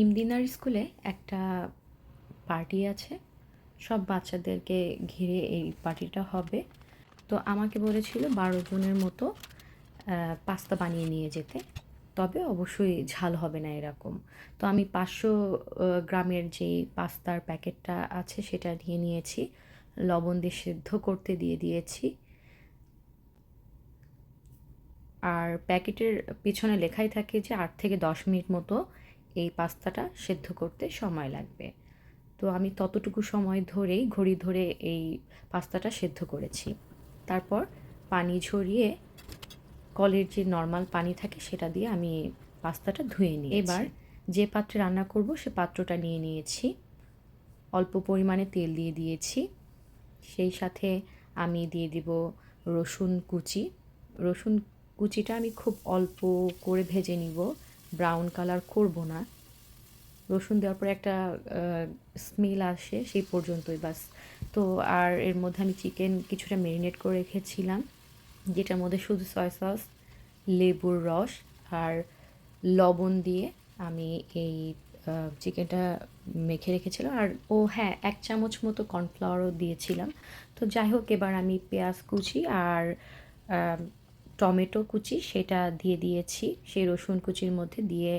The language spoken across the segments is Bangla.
ইমদিনার স্কুলে একটা পার্টি আছে। সব বাচ্চাদেরকে ঘিরে এই পার্টিটা হবে। তো আমাকে বলেছিল বারো জনের মতো পাস্তা বানিয়ে নিয়ে যেতে। তবে অবশ্যই ঝাল হবে না এরকম। তো আমি পাঁচশো গ্রামের যে পাস্তার প্যাকেটটা আছে সেটা নিয়ে নিয়েছি। লবণ দিয়ে সেদ্ধ করতে দিয়ে দিয়েছি। আর প্যাকেটের পিছনে লেখাই থাকে যে আট থেকে দশ মিনিট মতো এই পাস্তাটা সেদ্ধ করতে সময় লাগবে। তো আমি ততটুকু সময় ধরেই ঘড়ি ধরে এই পাস্তাটা সেদ্ধ করেছি। তারপর পানি ঝরিয়ে কলের যে নর্মাল পানি থাকে সেটা দিয়ে আমি পাস্তাটা ধুয়ে নিই এবার যে পাত্রে রান্না করব সে পাত্রটা নিয়ে নিয়েছি। অল্প পরিমাণে তেল দিয়ে দিয়েছি। সেই সাথে আমি দিয়ে দিব রসুন কুচি। রসুন কুচিটা আমি খুব অল্প করে ভেজে নিব। ব্রাউন কালার করব না। রসুন দেওয়ার পরে একটা স্মেল আসে সেই পর্যন্তই বাস তো আর এর মধ্যে আমি চিকেন কিছুটা ম্যারিনেট করে রেখেছিলাম, যেটার মধ্যে শুধু সয়া সস লেবুর রস আর লবণ দিয়ে আমি এই চিকেনটা মেখে রেখেছিলাম। আর ও হ্যাঁ এক চামচ মতো কর্নফ্লাওয়ারও দিয়েছিলাম। তো যাই হোক, এবার আমি পেঁয়াজ কুচি আর টমেটো কুচি, সেটা দিয়ে দিয়েছি। সেই রসুন কুচির মধ্যে দিয়ে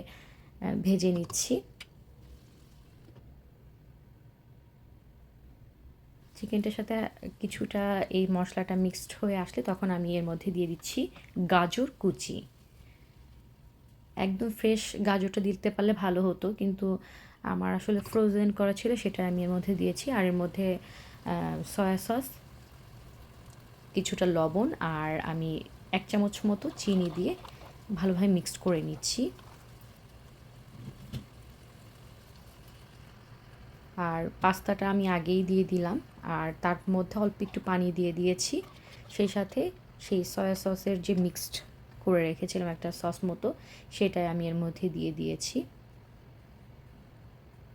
ভেজে নিচ্ছি। চিকেনটার সাথে কিছুটা এই মশলাটা মিক্সড হয়ে আসলে তখন আমি এর মধ্যে দিয়ে দিচ্ছি গাজর কুচি। একদম ফ্রেশ গাজরটা দিতে পারলে ভালো হতো, কিন্তু আমার আসলে ফ্রোজেন করা ছিল, সেটা আমি এর মধ্যে দিয়েছি। আর এর মধ্যে সয়া সস কিছুটা লবণ, আর আমি এক চামচ মতো চিনি দিয়ে ভালোভাবে মিক্সড করে নিচ্ছি। আর পাস্তাটা আমি আগেই দিয়ে দিলাম, আর তার মধ্যে অল্প একটু পানি দিয়ে দিয়েছি। সেই সাথে সেই সয়া সসের যে মিক্সড করে রেখেছিলাম একটা সস মতো, সেটাই আমি এর মধ্যে দিয়ে দিয়েছি।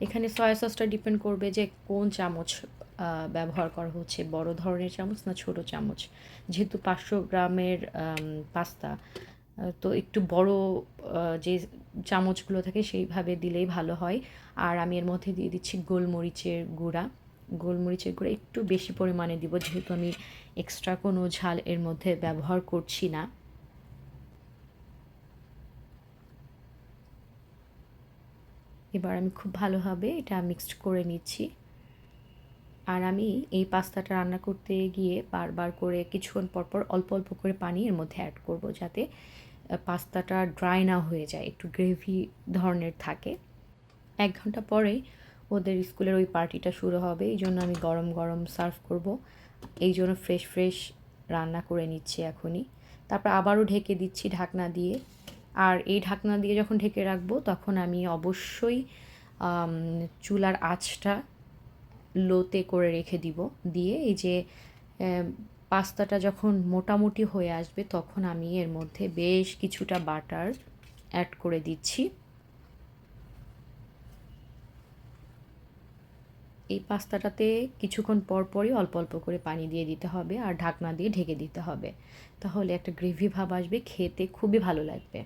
এখানে সয়া সসটা ডিপেন্ড করবে যে কোন চামচ ব্যবহার করা হচ্ছে। বড় ধরনের চামচ না ছোট চামচ? যেহেতু পাঁচশো গ্রামের পাস্তা তো একটু বড় যে চামচগুলো থাকে সেইভাবে দিলেই ভালো হয়। আর আমি এর মধ্যে দিয়ে দিচ্ছি গোলমরিচের গুঁড়া। গোলমরিচের গুঁড়া একটু বেশি পরিমাণে দিব, যেহেতু আমি এক্সট্রা কোনো ঝাল এর মধ্যে ব্যবহার করছি না। এবার আমি খুব ভালোভাবে এটা মিক্সড করে নিচ্ছি। আর আমি এই পাস্তাটা রান্না করতে গিয়ে বারবার করে কিছুক্ষণ পর পর অল্প অল্প করে পানি এর মধ্যে অ্যাড করব যাতে পাস্তাটা ড্রাই না হয়ে যায়, একটু গ্রেভি ধরনের থাকে। এক ঘণ্টা পরে ওদের স্কুলের ওই পার্টিটা শুরু হবে, এই জন্য আমি গরম গরম সার্ভ করব। এই জন্য ফ্রেশ ফ্রেশ রান্না করে নিচ্ছি এখনই। তারপর আবারও ঢেকে দিচ্ছি ঢাকনা দিয়ে। আর এই ঢাকনা দিয়ে যখন ঢেকে রাখব, তখন আমি অবশ্যই চুলার আঁচটা লোতে করে রেখে দিব। দিয়ে এই যে পাস্তাটা যখন মোটামুটি হয়ে আসবে তখন আমি এর মধ্যে বেশ কিছুটা বাটার অ্যাড করে দিচ্ছি। এই পাস্তাটাতে কিছুক্ষণ পর পরই অল্প অল্প করে পানি দিয়ে দিতে হবে আর ঢাকনা দিয়ে ঢেকে দিতে হবে। তাহলে একটা গ্রেভি ভাব আসবে, খেতে খুবই ভালো লাগবে।